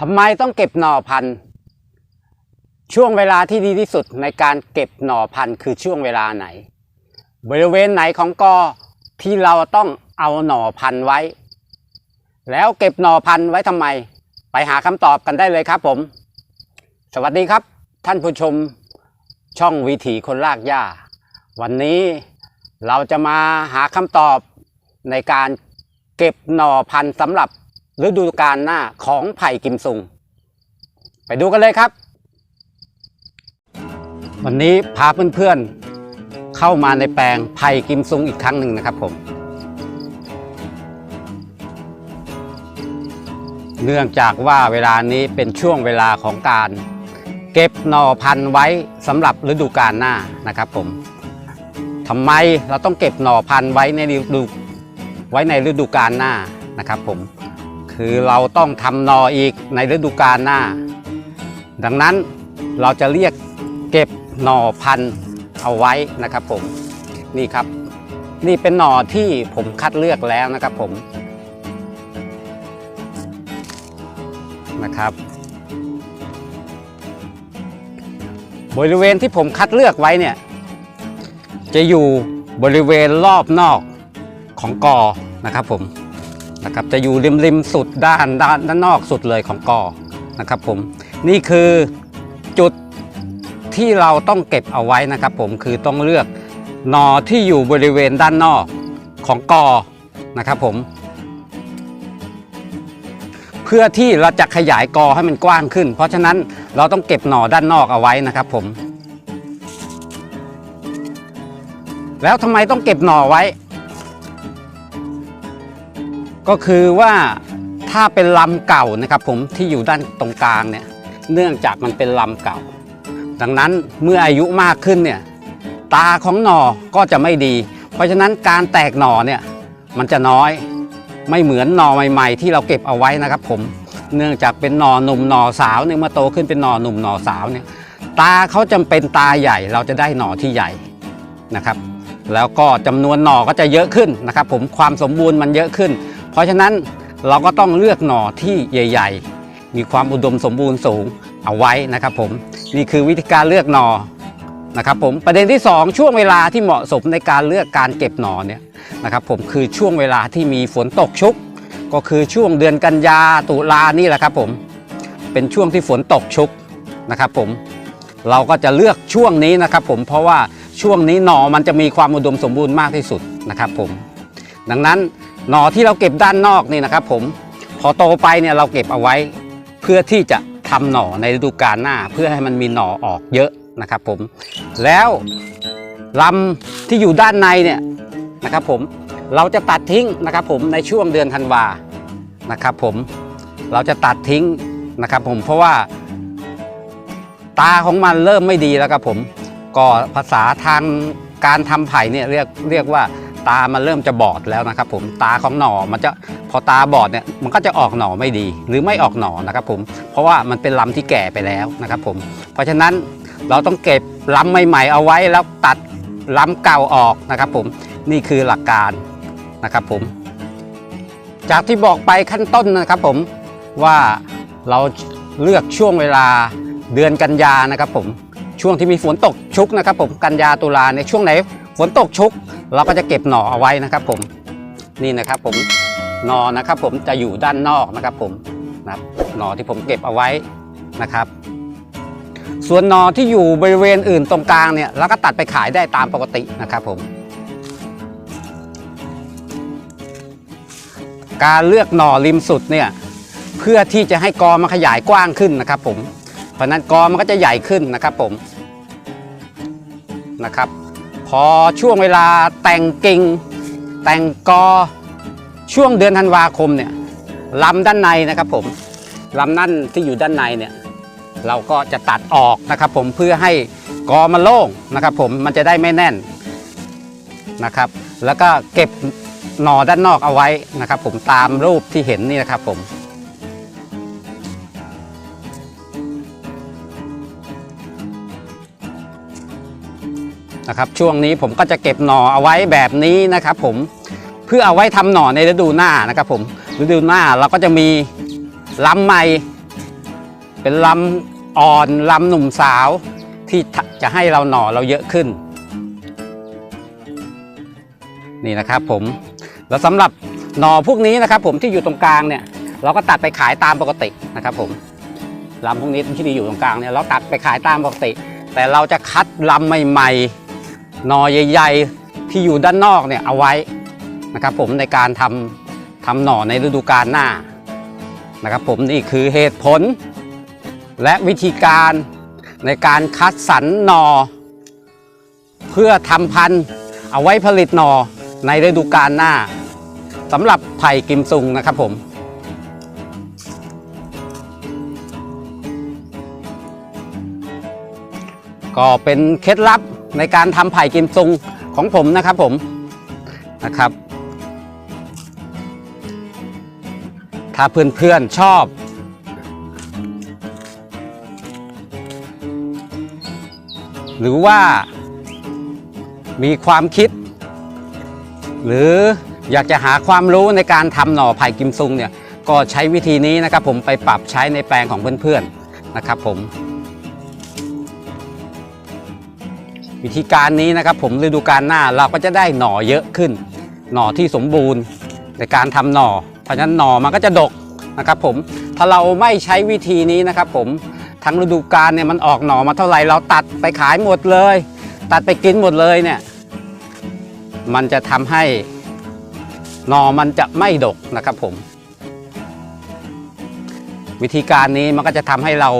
ทำไมต้องเก็บหน่อพันธุ์ ช่วงเวลาที่ดีที่สุดในการเก็บหน่อพันธุ์คือช่วงเวลาไหน บริเวณไหนของกอที่เราต้องเอาหน่อพันธุ์ไว้ แล้วเก็บหน่อพันธุ์ไว้ทำไม ไปหาคำตอบกันได้เลยครับผม สวัสดีครับ ท่านผู้ชมช่องวิถีคนลากหญ้า วันนี้เราจะมาหาคำตอบในการเก็บหน่อพันธุ์สำหรับ ฤดูกาลหน้าของไผ่กิมซุง ไปดูกันเลยครับ วันนี้พาเพื่อนๆ เข้ามาในแปลงไผ่กิมซุงอีกครั้งหนึ่งนะครับผม เนื่องจากว่าเวลานี้เป็นช่วงเวลาของการ เก็บหน่อพันธุ์ไว้สำหรับฤดูกาลหน้านะครับผมทำไมเราต้องเก็บหน่อพันธุ์ไว้ในฤดูไว้ในฤดูกาลหน้านะครับผม คือเราต้องทำหน่ออีกในฤดูกาลหน้า ดังนั้นเราจะเรียกเก็บหน่อพันธุ์เอาไว้นะครับผมนี่ครับ นี่เป็นหน่อที่ผมคัดเลือกแล้วนะครับผมนะครับ บริเวณที่ผมคัดเลือกไว้เนี่ยจะอยู่บริเวณรอบนอกของกอนะครับผม นะครับจะอยู่ริมริมสุดด้านด้านด้านนอกสุดเลยของกอนะครับผมนี่คือจุดที่เราต้องเก็บเอาไว้นะครับผมคือต้องเลือกหนอที่อยู่บริเวณด้านนอกของกอนะครับผม เพื่อที่เราจะขยายกอให้มันกว้างขึ้น เพราะฉะนั้นเราต้องเก็บหน่อด้านนอกเอาไว้นะครับผม แล้วทำไมต้องเก็บหน่อไว้ ก็คือว่าถ้าเป็นลำเก่านะครับผมที่อยู่ด้านตรงกลางเนี่ยเนื่องจากมันเป็นลำเก่า ดังนั้นเมื่ออายุมากขึ้นเนี่ยตาของหน่อก็จะไม่ดี เพราะฉะนั้นการแตกหน่อเนี่ยมันจะน้อยไม่เหมือนหน่อใหม่ ๆ ที่เราเก็บเอาไว้นะครับผมเนื่องจากเป็นหน่อหนุ่มหน่อสาวเนี่ยเมื่อโตขึ้นเป็นหน่อหนุ่มหน่อสาวเนี่ยตาเขาจำเป็นตาใหญ่เราจะได้หน่อที่ใหญ่นะครับ แล้วก็จำนวนหน่อก็จะเยอะขึ้นนะครับผมความสมบูรณ์มันเยอะขึ้น เพราะฉะนั้นเราก็ต้องเลือกหน่อที่ใหญ่ ๆ มีความอุดมสมบูรณ์สูงเอาไว้นะครับผมนี่คือวิธีการเลือกหน่อนะครับผมประเด็นที่ 2 ช่วงเวลาที่เหมาะสมในการเลือกการเก็บหน่อเนี่ยนะครับผมคือช่วงเวลาที่มีฝนตกชุก ก็คือช่วงเดือนกันยาตุลานี่แหละครับผมเป็นช่วงที่ฝนตกชุกนะครับผมเราก็จะเลือกช่วงนี้นะครับผมเพราะว่าช่วงนี้หน่อมันจะมีความอุดมสมบูรณ์มากที่สุดนะครับผมดังนั้น หน่อที่เราเก็บด้านนอกนี่นะครับผมพอโตไปเนี่ยเราเก็บเอาไว้ เพื่อที่จะทำหน่อในฤดูกาลหน้า เพื่อให้มันมีหน่อออกเยอะนะครับผมแล้วลำที่อยู่ด้านในเนี่ยนะครับผมเราจะตัดทิ้งนะครับผมในช่วงเดือนธันวานะครับผมเราจะตัดทิ้งนะครับผมเพราะว่าตาของมันเริ่มไม่ดีแล้วครับผมก็ภาษาทางการทำไผ่เนี่ยเรียกเรียกว่า ตามันเริ่มจะบอดแล้วนะครับ ผมตาของหน่อมันจะพอตาบอดเนี่ยมันก็จะออกหน่อไม่ดี หรือไม่ออกหน่อนะครับ ผมเพราะว่ามันเป็นลำที่แก่ไปแล้วนะครับ ผม เพราะฉะนั้นเราต้องเก็บลำใหม่ๆเอาไว้แล้วตัดลำเก่าออกนะครับ ผมนี่คือหลักการนะครับ ผม จากที่บอกไปขั้นต้นนะครับ ผมว่าเราเลือกช่วงเวลาเดือนกันยานะครับ ผมช่วงที่มีฝนตกชุกนะครับ ผมกันยาตุลาในช่วงไหนฝนตกชุก เราก็จะเก็บหน่อเอาไว้นะครับผมนี่นะครับผมหน่อนะครับผมจะอยู่ด้านนอกนะครับผมนะหน่อที่ผมเก็บเอาไว้นะครับ ส่วนหน่อที่อยู่บริเวณอื่นตรงกลางเนี่ยเราก็ตัดไปขายได้ตามปกตินะครับผมการเลือกหน่อริมสุดเนี่ยเพื่อที่จะให้กอมันขยายกว้างขึ้นนะครับผมเพราะนั้นกอมันก็จะใหญ่ขึ้นนะครับผมนะครับ พอช่วงเวลาแต่งกิ่ง แต่งกอ ช่วงเดือนธันวาคมเนี่ยลำด้านในนะครับผมลำนั่นที่อยู่ด้านในเนี่ยเราก็จะตัดออกนะครับผมเพื่อให้กอมันโล่งนะครับผมมันจะได้ไม่แน่นนะครับ แล้วก็เก็บหน่อด้านนอกเอาไว้นะครับ ผมตามรูปที่เห็นนี่นะครับผม นะครับช่วงนี้ผมก็จะเก็บหน่อเอาไว้แบบนี้นะครับผมเพื่อเอาไว้ทำหน่อในฤดูหน้านะครับผมฤดูหน้าเราก็จะมีลำใหม่ เป็นลำอ่อนลำหนุ่มสาวที่จะให้เราหน่อเราเยอะขึ้น นี่นะครับผมแล้วสำหรับหน่อพวกนี้นะครับ ผมที่อยู่ตรงกลางเนี่ย เราก็ตัดไปขายตามปกตินะครับ ผมลำพวกนี้ที่อยู่ตรงกลางเนี่ยเราตัดไปขายตามปกติ แต่เราจะคัดลำใหม่ ๆ น่อใหญ่ๆที่อยู่ด้านนอกเนี่ยเอาไว้นะครับผมในการทำทำหน่อในฤดูกาลหน้านะครับผมนี่คือเหตุผล และวิธีการในการคัดสรรหน่อเพื่อทำพันธุ์เอาไว้ผลิตหน่อในฤดูกาลหน้าสำหรับไผ่กิมซุงนะครับผมก็เป็นเคล็ดลับ ในการทำไผ่กิมซุงของผมนะครับผมนะครับ ถ้าเพื่อนๆชอบ หรือว่ามีความคิด หรืออยากจะหาความรู้ในการทำหน่อไผ่กิมซุงเนี่ยก็ใช้วิธีนี้นะครับผมไปปรับใช้ในแปลงของเพื่อนๆนะครับผม วิธีการนี้นะครับผมฤดูกาลหน้าเราก็จะได้หน่อเยอะขึ้น หน่อที่สมบูรณ์ ในการทำหน่อ เพราะฉะนั้นหน่อมันก็จะดกนะครับผมถ้าเราไม่ใช้วิธีนี้นะครับผมทั้งฤดูกาลเนี่ยมันออกหน่อมาเท่าไหร่เราตัดไปขายหมดเลย ตัดไปกินหมดเลยเนี่ยมันจะทำให้หน่อมันจะไม่ดกนะครับผม วิธีการนี้มันก็จะทำให้เรา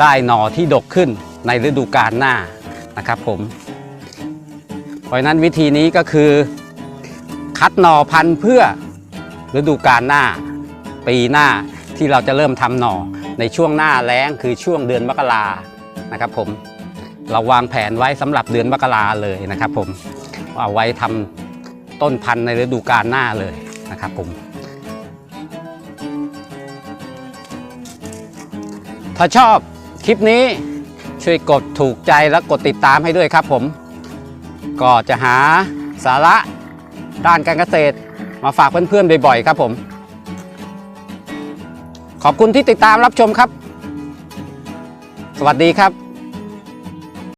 ได้หน่อที่ดกขึ้นในฤดูกาลหน้า นะครับผม เพราะฉะนั้นวิธีนี้ก็คือ คัดหน่อพันธุ์เพื่อฤดูกาลหน้า ปีหน้าที่เราจะเริ่มทำหน่อในช่วงหน้าแล้งคือช่วงเดือนมกรานะครับผมเราวางแผนไว้สำหรับเดือนมกราเลยนะครับผมเอาไว้ทำต้นพันธุ์ในฤดูกาลหน้าเลยนะครับผมถ้าชอบคลิปนี้ ช่วยกดถูกใจและกดติดตามให้ด้วยครับผม ก็จะหาสาระด้านการเกษตร มาฝากเพื่อนๆบ่อยๆครับผม ขอบคุณที่ติดตามรับชมครับ สวัสดีครับ